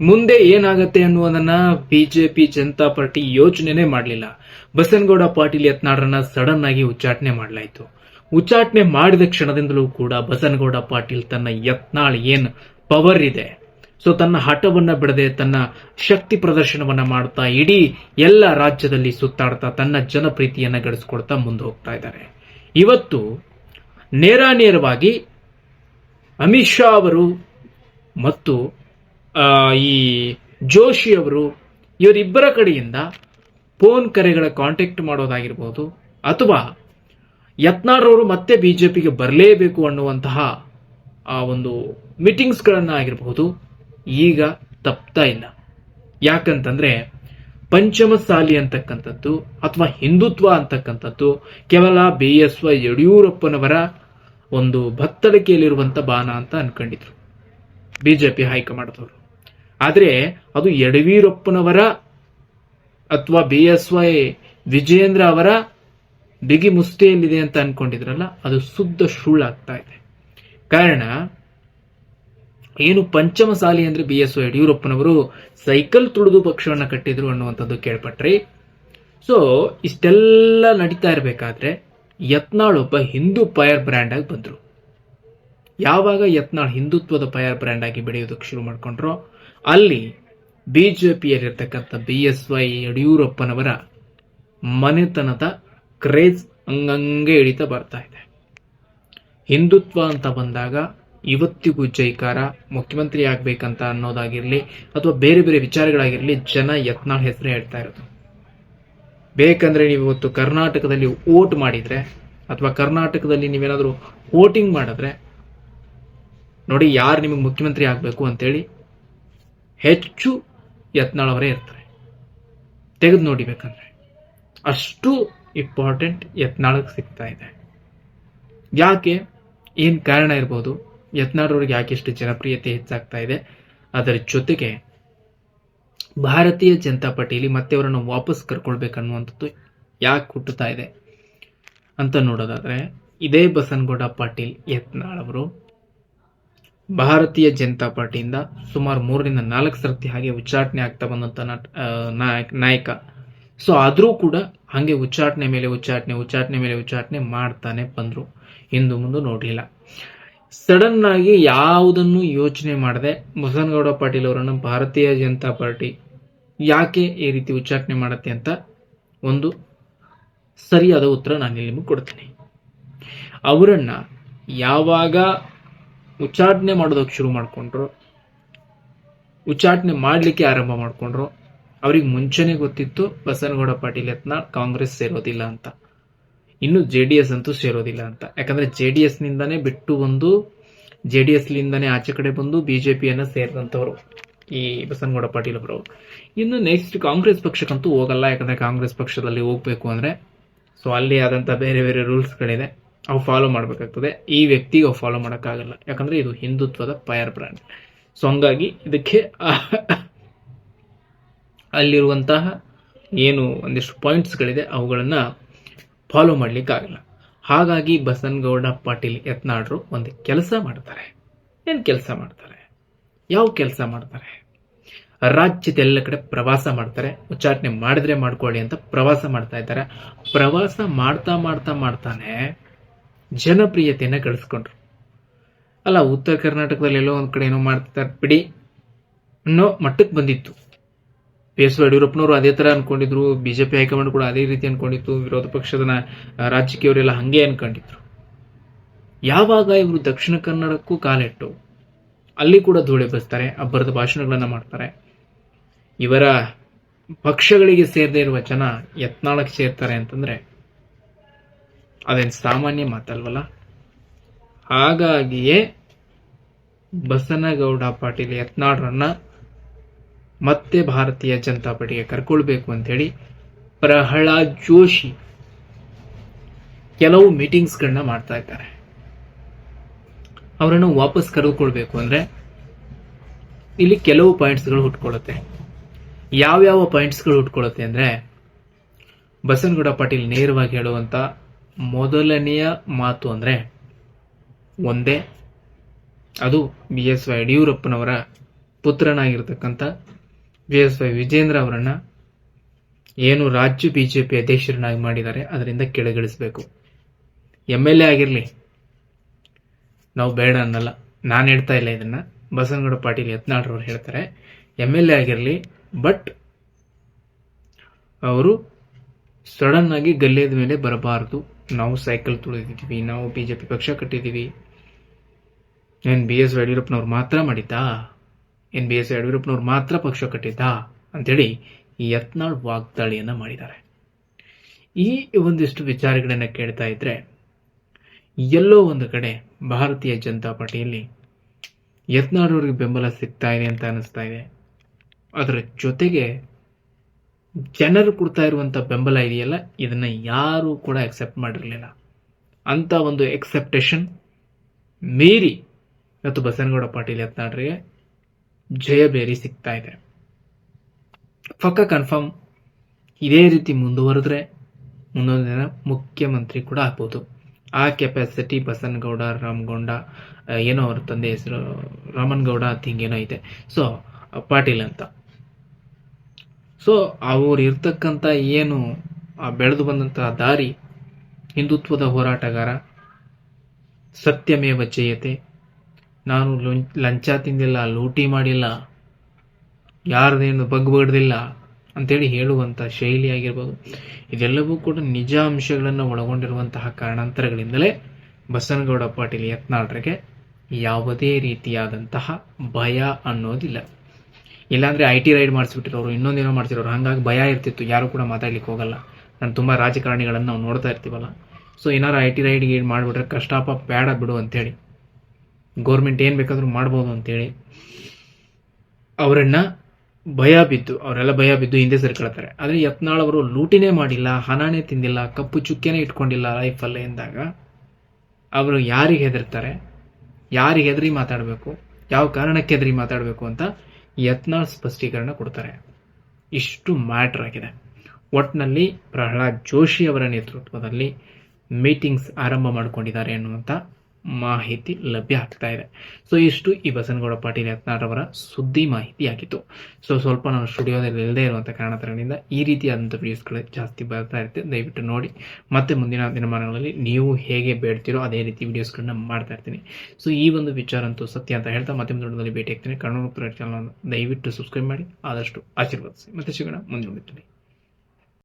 ಮುಂದೆ ಏನಾಗತ್ತೆ ಅನ್ನುವುದನ್ನ ಬಿಜೆಪಿ ಜನತಾ ಪಾರ್ಟಿ ಯೋಚನೆನೇ ಮಾಡಲಿಲ್ಲ. ಬಸನಗೌಡ ಪಾಟೀಲ್ ಯತ್ನಾಳರನ್ನ ಸಡನ್ ಆಗಿ ಉಚ್ಚಾಟನೆ ಮಾಡಲಾಯಿತು. ಉಚ್ಚಾಟನೆ ಮಾಡಿದ ಕ್ಷಣದಿಂದಲೂ ಕೂಡ ಬಸನಗೌಡ ಪಾಟೀಲ್ ತನ್ನ ಯತ್ನಾಳ್ ಏನ್ ಪವರ್ ಇದೆ. ಸೊ ತನ್ನ ಹಠವನ್ನ ಬಿಡದೆ ತನ್ನ ಶಕ್ತಿ ಪ್ರದರ್ಶನವನ್ನ ಮಾಡ್ತಾ ಇಡೀ ಎಲ್ಲ ರಾಜ್ಯದಲ್ಲಿ ಸುತ್ತಾಡ್ತಾ ತನ್ನ ಜನಪ್ರೀತಿಯನ್ನ ಗಳಿಸ್ಕೊಳ್ತಾ ಮುಂದೆ ಹೋಗ್ತಾ ಇದ್ದಾರೆ. ಇವತ್ತು ನೇರ ನೇರವಾಗಿ ಅಮಿತ್ ಶಾ ಅವರು ಮತ್ತು ಈ ಜೋಶಿ ಅವರು ಇವರಿಬ್ಬರ ಕಡೆಯಿಂದ ಫೋನ್ ಕರೆಗಳ ಕಾಂಟ್ಯಾಕ್ಟ್ ಮಾಡೋದಾಗಿರ್ಬೋದು, ಅಥವಾ ಯತ್ನಾಳ್ ಮತ್ತೆ ಬಿಜೆಪಿಗೆ ಬರಲೇಬೇಕು ಅನ್ನುವಂತಹ, ಆ, ಒಂದು ಮೀಟಿಂಗ್ಸ್ಗಳನ್ನ ಆಗಿರಬಹುದು ಈಗ ತಪ್ತಾ ಇಲ್ಲ. ಯಾಕಂತಂದ್ರೆ ಪಂಚಮಸಾಲಿ ಅಂತಕ್ಕಂಥದ್ದು, ಅಥವಾ ಹಿಂದುತ್ವ ಅಂತಕ್ಕಂಥದ್ದು, ಕೇವಲ ಬಿ ಎಸ್ ವೈ ಯಡಿಯೂರಪ್ಪನವರ ಒಂದು ಭತ್ತಳಿಕೆಯಲ್ಲಿರುವಂತ ಬಾನ ಅಂತ ಅನ್ಕೊಂಡಿದ್ರು. ಬಿಜೆಪಿ ಹೈಕಮಾಂಡ್ದವರು. ಆದ್ರೆ ಅದು ಯಡಿಯೂರಪ್ಪನವರ ಅಥವಾ ಬಿ ಎಸ್ ವೈ ವಿಜಯೇಂದ್ರ ಅವರ ಬಿಗಿ ಮುಷ್ಟಿಯಲ್ಲಿದೆ ಅಂತ ಅನ್ಕೊಂಡಿದ್ರಲ್ಲ, ಅದು ಶುದ್ಧ ಸುಳ್ಳಾಗ್ತಾ ಇದೆ. ಕಾರಣ, ಏನು ಪಂಚಮಸಾಲಿ ಅಂದ್ರೆ ಬಿ ಎಸ್ ಯಡಿಯೂರಪ್ಪನವರು ಸೈಕಲ್ ತುಳಿದು ಪಕ್ಷವನ್ನ ಕಟ್ಟಿದ್ರು ಅನ್ನುವಂಥದ್ದು ಕೇಳ್ಪಟ್ರಿ. ಸೊ ಇಷ್ಟೆಲ್ಲ ನಡೀತಾ ಇರಬೇಕಾದ್ರೆ ಯತ್ನಾಳ್ ಒಬ್ಬ ಹಿಂದೂ ಪಯರ್ ಬ್ರ್ಯಾಂಡ್ ಆಗಿ ಬಂದ್ರು. ಯಾವಾಗ ಯತ್ನಾಳ್ ಹಿಂದುತ್ವದ ಫೈರ್ ಬ್ರ್ಯಾಂಡ್ ಆಗಿ ಬೆಳೆಯೋದಕ್ಕೆ ಶುರು ಮಾಡ್ಕೊಂಡ್ರೋ, ಅಲ್ಲಿ ಬಿಜೆಪಿಯಲ್ಲಿರ್ತಕ್ಕಂಥ ಬಿ ಎಸ್ ವೈ ಯಡಿಯೂರಪ್ಪನವರ ಮನೆತನದ ಕ್ರೇಜ್ ಹಂಗಂಗೆ ಇಳಿತಾ ಬರ್ತಾ ಇದೆ. ಹಿಂದುತ್ವ ಅಂತ ಬಂದಾಗ ಇವತ್ತಿಗೂ ಜೈಕಾರ, ಮುಖ್ಯಮಂತ್ರಿ ಆಗ್ಬೇಕಂತ ಅನ್ನೋದಾಗಿರ್ಲಿ ಅಥವಾ ಬೇರೆ ಬೇರೆ ವಿಚಾರಗಳಾಗಿರ್ಲಿ ಜನ ಯತ್ನಾಳ್ ಹೆಸರೇ ಹೇಳ್ತಾ ಇರೋದು. ಬೇಕಂದ್ರೆ ನೀವು ಇವತ್ತು ಕರ್ನಾಟಕದಲ್ಲಿ ಓಟ್ ಮಾಡಿದ್ರೆ ಅಥವಾ ಕರ್ನಾಟಕದಲ್ಲಿ ನೀವೇನಾದರೂ ವೋಟಿಂಗ್ ಮಾಡಿದ್ರೆ ನೋಡಿ ಯಾರು ನಿಮಗೆ ಮುಖ್ಯಮಂತ್ರಿ ಆಗಬೇಕು ಅಂತೇಳಿ ಹೆಚ್ಚು ಯತ್ನಾಳವರೇ ಇರ್ತಾರೆ. ತೆಗೆದು ನೋಡಿಬೇಕಂದ್ರೆ ಅಷ್ಟು ಇಂಪಾರ್ಟೆಂಟ್ ಯತ್ನಾಳಕ್ಕೆ ಸಿಗ್ತಾ ಇದೆ. ಯಾಕೆ? ಏನು ಕಾರಣ ಇರ್ಬೋದು? ಯತ್ನಾಳ್ ಯಾಕೆ ಇಷ್ಟು ಜನಪ್ರಿಯತೆ ಹೆಚ್ಚಾಗ್ತಾ ಇದೆ? ಅದರ ಜೊತೆಗೆ ಭಾರತೀಯ ಜನತಾ ಪಾರ್ಟಿಯಲ್ಲಿ ಮತ್ತೆ ಅವರನ್ನು ವಾಪಸ್ ಕರ್ಕೊಳ್ಬೇಕನ್ನುವಂಥದ್ದು ಯಾಕೆ ಹುಟ್ಟುತ್ತಾ ಇದೆ ಅಂತ ನೋಡೋದಾದ್ರೆ, ಇದೇ ಬಸನಗೌಡ ಪಾಟೀಲ್ ಯತ್ನಾಳ್ ಅವರು ಭಾರತೀಯ ಜನತಾ ಪಾರ್ಟಿಯಿಂದ ಸುಮಾರು ಮೂರರಿಂದ ನಾಲ್ಕು ಸರ್ತಿ ಹಾಗೆ ಉಚ್ಚಾಟನೆ ಆಗ್ತಾ ಬಂದಂತ ನಟ- ನಾಯಕ ಸೊ ಆದರೂ ಕೂಡ ಹಾಗೆ ಉಚ್ಚಾಟನೆ ಮೇಲೆ ಉಚ್ಚಾಟನೆ ಉಚ್ಚಾಟನೆ ಮೇಲೆ ಉಚ್ಚಾಟನೆ ಮಾಡ್ತಾನೆ ಬಂದ್ರು. ಹಿಂದು ಮುಂದೆ ನೋಡಲಿಲ್ಲ. ಸಡನ್ ಆಗಿ ಯಾವುದನ್ನು ಯೋಚನೆ ಮಾಡದೆ ಬಸನಗೌಡ ಪಾಟೀಲ್ ಅವರನ್ನು ಭಾರತೀಯ ಜನತಾ ಪಾರ್ಟಿ ಯಾಕೆ ಈ ರೀತಿ ಉಚ್ಚಾಟನೆ ಮಾಡುತ್ತೆ ಅಂತ ಒಂದು ಸರಿಯಾದ ಉತ್ತರ ನಾನು ನಿಮಗೆ ಕೊಡ್ತೀನಿ. ಅವರನ್ನ ಯಾವಾಗ ಉಚ್ಚಾಟನೆ ಮಾಡೋದಕ್ಕೆ ಶುರು ಮಾಡಿಕೊಂಡ್ರು. ಉಚ್ಚಾಟನೆ ಮಾಡಲಿಕ್ಕೆ ಆರಂಭ ಮಾಡಿಕೊಂಡ್ರು. ಅವ್ರಿಗೆ ಮುಂಚೆನೆ ಗೊತ್ತಿತ್ತು, ಬಸನಗೌಡ ಪಾಟೀಲ್ ಯತ್ನಾಳ್ ಕಾಂಗ್ರೆಸ್ ಸೇರೋದಿಲ್ಲ ಅಂತ. ಇನ್ನು ಜೆ ಡಿ ಎಸ್ ಅಂತೂ ಸೇರೋದಿಲ್ಲ ಅಂತ. ಯಾಕಂದ್ರೆ ಜೆ ಡಿ ಎಸ್ ನಿಂದಾನೇ ಬಿಟ್ಟು ಬಂದು, ಜೆ ಡಿ ಎಸ್ ಲಿಂದಾನೇ ಆಚೆ ಕಡೆ ಬಂದು ಬಿಜೆಪಿಯನ್ನ ಸೇರಿದಂತವರು ಈ ಬಸನಗೌಡ ಪಾಟೀಲ್ ಅವರು. ಇನ್ನು ನೆಕ್ಸ್ಟ್ ಕಾಂಗ್ರೆಸ್ ಪಕ್ಷಕ್ಕಂತೂ ಹೋಗಲ್ಲ. ಯಾಕಂದ್ರೆ ಕಾಂಗ್ರೆಸ್ ಪಕ್ಷದಲ್ಲಿ ಹೋಗ್ಬೇಕು ಅಂದ್ರೆ, ಸೊ ಅಲ್ಲಿ ಆದಂತ ಬೇರೆ ಬೇರೆ ರೂಲ್ಸ್ಗಳಿದೆ ಅವು ಫಾಲೋ ಮಾಡಬೇಕಾಗ್ತದೆ. ಈ ವ್ಯಕ್ತಿಗೆ ಅವು ಫಾಲೋ ಮಾಡೋಕ್ಕಾಗಲ್ಲ. ಯಾಕಂದರೆ ಇದು ಹಿಂದುತ್ವದ ಫೈರ್ ಬ್ರ್ಯಾಂಡ್ ಸೊ ಹಂಗಾಗಿ ಇದಕ್ಕೆ ಅಲ್ಲಿರುವಂತಹ ಏನು ಒಂದಿಷ್ಟು ಪಾಯಿಂಟ್ಸ್ಗಳಿದೆ ಅವುಗಳನ್ನು ಫಾಲೋ ಮಾಡಲಿಕ್ಕಾಗಲ್ಲ. ಹಾಗಾಗಿ ಬಸನಗೌಡ ಪಾಟೀಲ್ ಯತ್ನಾಳ್ರು ಒಂದು ಕೆಲಸ ಮಾಡ್ತಾರೆ. ಏನು ಕೆಲಸ ಮಾಡ್ತಾರೆ? ಯಾವ ಕೆಲಸ ಮಾಡ್ತಾರೆ? ರಾಜ್ಯದೆಲ್ಲ ಕಡೆ ಪ್ರವಾಸ ಮಾಡ್ತಾರೆ. ಉಚ್ಚಾಟನೆ ಮಾಡಿದ್ರೆ ಮಾಡ್ಕೊಳ್ಳಿ ಅಂತ ಪ್ರವಾಸ ಮಾಡ್ತಾ ಇದ್ದಾರೆ. ಪ್ರವಾಸ ಮಾಡ್ತಾ ಮಾಡ್ತಾ ಮಾಡ್ತಾನೆ ಜನಪ್ರಿಯತೆಯನ್ನ ಗಳಿಸ್ಕೊಂಡ್ರು ಅಲ್ಲ, ಉತ್ತರ ಕರ್ನಾಟಕದಲ್ಲಿ ಎಲ್ಲೋ ಒಂದ್ ಕಡೆ ಏನೋ ಮಾಡ್ತಿದ್ದಾರೆ. ಬಿಡಿ. ಅನ್ನೋ ಮಟ್ಟಕ್ಕೆ ಬಂದಿತ್ತು. ಬಿ ಎಸ್ ಯಡಿಯೂರಪ್ಪನವರು ಅದೇ ತರ ಅನ್ಕೊಂಡಿದ್ರು. ಬಿಜೆಪಿ ಹೈಕಮಾಂಡ್ ಕೂಡ ಅದೇ ರೀತಿ ಅನ್ಕೊಂಡಿತ್ತು. ವಿರೋಧ ಪಕ್ಷದ ರಾಜಕೀಯವರೆಲ್ಲ ಹಂಗೆ ಅನ್ಕೊಂಡಿದ್ರು. ಯಾವಾಗ ಇವರು ದಕ್ಷಿಣ ಕನ್ನಡಕ್ಕೂ ಕಾಲಿಟ್ಟು, ಅಲ್ಲಿ ಕೂಡ ಧೂಳೆ ಬಸ್ತಾರೆ, ಅಬ್ಬರದ ಭಾಷಣಗಳನ್ನ ಮಾಡ್ತಾರೆ. ಇವರ ಪಕ್ಷಗಳಿಗೆ ಸೇರದೇ ಇರುವ ಜನ ಯತ್ನಾಳಕ್ಕೆ ಸೇರ್ತಾರೆ ಅಂತಂದ್ರೆ ಅದೇನು ಸಾಮಾನ್ಯ ಮಾತಲ್ವಲ್ಲ? ಹಾಗಾಗಿಯೇ ಬಸನಗೌಡ ಪಾಟೀಲ್ ಯತ್ನಾಳ್ರನ್ನ ಮತ್ತೆ ಭಾರತೀಯ ಜನತಾ ಪಾರ್ಟಿಗೆ ಕರ್ಕೊಳ್ಬೇಕು ಅಂತ ಹೇಳಿ ಪ್ರಹ್ಲಾದ್ ಜೋಶಿ ಕೆಲವು ಮೀಟಿಂಗ್ಸ್ಗಳನ್ನ ಮಾಡ್ತಾ ಇದ್ದಾರೆ. ಅವರನ್ನು ವಾಪಸ್ ಕರೆದುಕೊಳ್ಬೇಕು ಅಂದ್ರೆ ಇಲ್ಲಿ ಕೆಲವು ಪಾಯಿಂಟ್ಸ್ಗಳು ಹುಟ್ಕೊಳ್ಳುತ್ತೆ. ಯಾವ್ಯಾವ ಪಾಯಿಂಟ್ಸ್ಗಳು ಹುಟ್ಕೊಳ್ಳುತ್ತೆ ಅಂದ್ರೆ ಬಸನಗೌಡ ಪಾಟೀಲ್ ನೇರವಾಗಿ ಹೇಳುವಂತ ಮೊದಲನೆಯ ಮಾತು ಅಂದರೆ ಒಂದೇ. ಅದು ಬಿ ಎಸ್ ವೈ ಯಡಿಯೂರಪ್ಪನವರ ಪುತ್ರನಾಗಿರ್ತಕ್ಕಂಥ ಬಿ ಎಸ್ ವೈ ವಿಜೇಂದ್ರ ಅವರನ್ನು ಏನು ರಾಜ್ಯ ಬಿ ಜೆ ಪಿ ಅಧ್ಯಕ್ಷರನ್ನಾಗಿ ಮಾಡಿದ್ದಾರೆ, ಅದರಿಂದ ಕೆಳಗಿಳಿಸಬೇಕು. ಎಂ ಎಲ್ ಎ ಆಗಿರಲಿ. ನಾವು ಬೇಡ ಅನ್ನಲ್ಲ. ನಾನು ಹೇಳ್ತಾ ಇಲ್ಲ ಇದನ್ನ. ಬಸವನಗೌಡ ಪಾಟೀಲ್ ಯತ್ನಾಳ್ರವ್ರು ಹೇಳ್ತಾರೆ. ಎಂ ಎಲ್ ಎ ಆಗಿರಲಿ, ಬಟ್ ಅವರು ಸಡನ್ ಆಗಿ ಗಲ್ಲೇದ ಮೇಲೆ ಬರಬಾರದು. ನಾವು ಸೈಕಲ್ ತುಳಿದಿದ್ದೀವಿ, ನಾವು ಬಿಜೆಪಿ ಪಕ್ಷ ಕಟ್ಟಿದ್ದೀವಿ. ಏನು ಬಿ ಎಸ್ ಯಡಿಯೂರಪ್ಪನವ್ರು ಮಾತ್ರ ಮಾಡಿದ್ದಾ? ಏನು ಬಿ ಎಸ್ ಯಡಿಯೂರಪ್ಪನವ್ರು ಮಾತ್ರ ಪಕ್ಷ ಕಟ್ಟಿದ್ದಾ? ಅಂಥೇಳಿ ಈ ಯತ್ನಾಳ್ ವಾಗ್ದಾಳಿಯನ್ನು ಮಾಡಿದ್ದಾರೆ. ಈ ಒಂದಿಷ್ಟು ವಿಚಾರಗಳನ್ನ ಕೇಳ್ತಾ ಇದ್ದರೆ ಎಲ್ಲೋ ಒಂದು ಕಡೆ ಭಾರತೀಯ ಜನತಾ ಪಾರ್ಟಿಯಲ್ಲಿ ಯತ್ನಾಳ್ ಅವ್ರಿಗೆ ಬೆಂಬಲ ಸಿಗ್ತಾ ಇದೆ ಅಂತ ಅನ್ನಿಸ್ತಾ ಇದೆ. ಅದರ ಜೊತೆಗೆ ಜನರು ಕೊಡ್ತಾ ಇರುವಂಥ ಬೆಂಬಲ ಇದೆಯಲ್ಲ, ಇದನ್ನ ಯಾರು ಕೂಡ ಎಕ್ಸೆಪ್ಟ್ ಮಾಡಿರಲಿಲ್ಲ. ಅಂತ ಒಂದು ಎಕ್ಸೆಪ್ಟೇಷನ್ ಮೀರಿ ಇವತ್ತು ಬಸನಗೌಡ ಪಾಟೀಲ್ ಯತ್ನಾಡ್ರಿಗೆ ಜಯ ಬೇರಿ ಸಿಗ್ತಾ ಇದೆ. ಪಕ್ಕ ಕನ್ಫರ್ಮ್ ಇದೇ ರೀತಿ ಮುಂದುವರೆದ್ರೆ ಮುಂದೊಂದು ದಿನ ಮುಖ್ಯಮಂತ್ರಿ ಕೂಡ ಆಗ್ಬೋದು. ಆ ಕೆಪಾಸಿಟಿ ಬಸನಗೌಡ, ರಾಮಗೌಡ ಏನೋ ಅವ್ರ ತಂದೆ ಹೆಸರು ರಾಮನ್ಗೌಡ ಥಿಂಗ್ ಏನೋ ಇದೆ. ಸೊ ಪಾಟೀಲ್ ಅಂತ. ಸೊ ಅವರು ಇರ್ತಕ್ಕಂಥ ಏನು, ಆ ಬೆಳೆದು ಬಂದಂತಹ ದಾರಿ, ಹಿಂದುತ್ವದ ಹೋರಾಟಗಾರ, ಸತ್ಯಮೇವ ಜಯತೆ. ನಾನು ಲಂಚ ತಿಂದಿಲ್ಲ, ಲೂಟಿ ಮಾಡಿಲ್ಲ ಯಾರದೇನು ಬಗ್ಬಡ್ದಿಲ್ಲ ಅಂತೇಳಿ ಹೇಳುವಂಥ ಶೈಲಿ ಆಗಿರ್ಬೋದು. ಇದೆಲ್ಲವೂ ಕೂಡ ನಿಜ ಅಂಶಗಳನ್ನು ಒಳಗೊಂಡಿರುವಂತಹ ಕಾರಣಾಂತರಗಳಿಂದಲೇ ಬಸನಗೌಡ ಪಾಟೀಲ್ ಯತ್ನಾಳ್ರಿಗೆ ಯಾವುದೇ ರೀತಿಯಾದಂತಹ ಭಯ ಅನ್ನೋದಿಲ್ಲ. ಇಲ್ಲಾಂದ್ರೆ ಐ ಟಿ ರೈಡ್ ಮಾಡಿಸ್ಬಿಟ್ಟಿರೋರು, ಇನ್ನೊಂದೇನೋ ಮಾಡ್ತಿರೋರು ಹಂಗಾಗಿ ಭಯ ಇರ್ತಿತ್ತು. ಯಾರು ಕೂಡ ಮಾತಾಡ್ಲಿಕ್ಕೆ ಹೋಗಲ್ಲ. ನಾನು ತುಂಬಾ ರಾಜಕಾರಣಿಗಳನ್ನು ನಾವು ನೋಡ್ತಾ ಇರ್ತೀವಲ್ಲ. ಸೊ ಏನಾರು ಐ ಟಿ ರೈಡ್ ಗೀಡ್ ಮಾಡಿಬಿಟ್ರೆ ಕಷ್ಟಪ ಬೇಡ ಬಿಡು ಅಂತೇಳಿ ಗೌರ್ಮೆಂಟ್ ಏನು ಬೇಕಾದರೂ ಮಾಡ್ಬೋದು ಅಂತೇಳಿ ಅವರನ್ನ ಭಯ ಬಿದ್ದು, ಅವರೆಲ್ಲ ಭಯ ಬಿದ್ದು ಹಿಂದೆ ಸೇರ್ಕೊಳ್ತಾರೆ. ಆದರೆ ಯತ್ನಾಳ್ ಅವರು ಲೂಟಿನೇ ಮಾಡಿಲ್ಲ, ಹಣನೇ ತಿಂದಿಲ್ಲ, ಕಪ್ಪು ಚುಕ್ಕೆನೇ ಇಟ್ಕೊಂಡಿಲ್ಲ ಲೈಫಲ್ಲೇ ಎಂದಾಗ. ಅವರು ಯಾರಿಗೆ ಹೆದರ್ತಾರೆ? ಯಾರಿಗೆ ಹೆದರಿ ಮಾತಾಡಬೇಕು? ಯಾವ ಕಾರಣಕ್ಕೆ ಹೆದರಿ ಮಾತಾಡಬೇಕು ಅಂತ ಯತ್ನಾಳ್ ಸ್ಪಷ್ಟೀಕರಣ ಕೊಡ್ತಾರೆ. ಇಷ್ಟು ಮ್ಯಾಟರ್ ಆಗಿದೆ. ಒಟ್ನಲ್ಲಿ ಪ್ರಹ್ಲಾದ್ ಜೋಶಿ ಅವರ ನೇತೃತ್ವದಲ್ಲಿ ಮೀಟಿಂಗ್ಸ್ ಆರಂಭ ಮಾಡಿಕೊಂಡಿದ್ದಾರೆ ಎನ್ನುವಂತ ಮಾಹಿತಿ ಲಭ್ಯ ಆಗ್ತಾ ಇದೆ. ಸೊ ಇಷ್ಟು ಈ ಬಸನಗೌಡ ಪಾಟೀಲ್ ಯತ್ನಾಳ್ ಅವರ ಸುದ್ದಿ ಮಾಹಿತಿ ಆಗಿತ್ತು ಸೊ ಸ್ವಲ್ಪ ನಾವು ಸ್ಟುಡಿಯೋದಲ್ಲಿ ಇಲ್ಲದೆ ಇರುವಂಥ ಕಾರಣದಿಂದ ಈ ರೀತಿಯಾದಂಥ ವಿಡಿಯೋಸ್ಗಳು ಜಾಸ್ತಿ ಬರ್ತಾ ಇರುತ್ತೆ. ದಯವಿಟ್ಟು ನೋಡಿ. ಮತ್ತೆ ಮುಂದಿನ ದಿನಮಾನಗಳಲ್ಲಿ ನೀವು ಹೇಗೆ ಬೇಡ್ತೀರೋ ಅದೇ ರೀತಿ ವಿಡಿಯೋಸ್ಗಳನ್ನ ಮಾಡ್ತಾ ಇರ್ತೀನಿ. ಸೊ ಈ ಒಂದು ವಿಚಾರ ಅಂತೂ ಸತ್ಯ ಅಂತ ಹೇಳ್ತಾ ಮತ್ತೆ ಮುಂದಿನ ಭೇಟಿ ಆಗ್ತೀನಿ. ಕನ್ನಡ ಚಾನಲ್ ದಯವಿಟ್ಟು ಸಬ್ಸ್ಕ್ರೈಬ್ ಮಾಡಿ. ಆದಷ್ಟು ಆಶೀರ್ವದಿಸಿ. ಮತ್ತೆ ಸಿಗೋಣ ಮುಂದಿನ